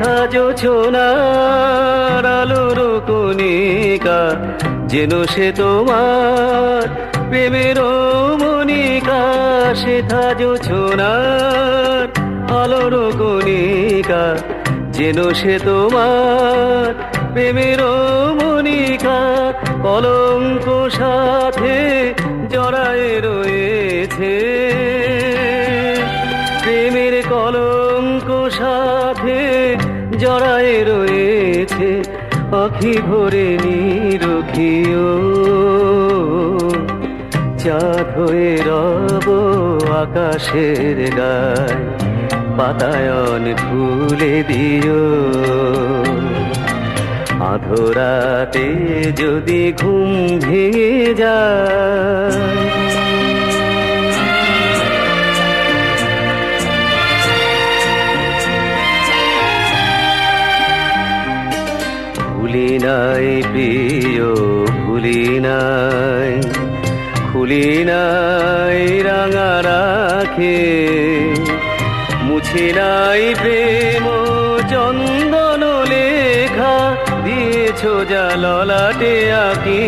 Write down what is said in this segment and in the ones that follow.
শেখা জোছনার আলোর কণিকা, যেন সে তোমার প্রেমের মনিকা শেখা জোছনার আলোর কণিকা, যেন সে তোমার প্রেমের মনিকা কলঙ্ক সাথে জড়ায় রয়েছে। প্রেমের কলঙ্ক সাথে জড়ায় রয়েছে আখি ভরে নিরখিও চাঁদ হয়ে রব আকাশের গায় বাতায়ন খুলে দিও। আধরাতে যদি ঘুম ভেঙে যায় নাই, প্রিয় ভুলি নাই, খুলি নাই রাঙা রাখে, মুছে নাই প্রেম চন্দন লেখা, দিয়েছ যা ললাটে আঁকি।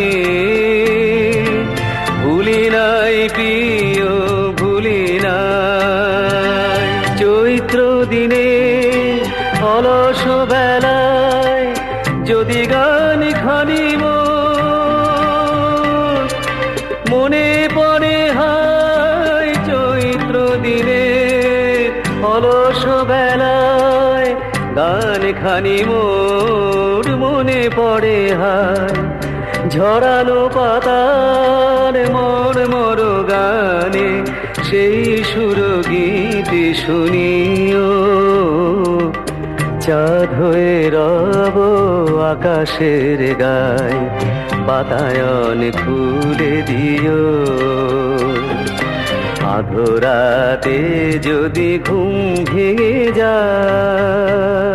ভুলি নাই, প্রিয় যদি গান খানি মনে পড়ে হাই চৈত্র দিনে অলস বেলায় গান খানি মোর মনে পড়ে হায় ঝরানো পাতার মর মর গানে সেই সুর গীতি শুনিও। চাঁদ হয়ে রব আকাশের গায় বাতায়ন খুলে দিও। আধরাতে যদি ঘুম ভেঙে যায়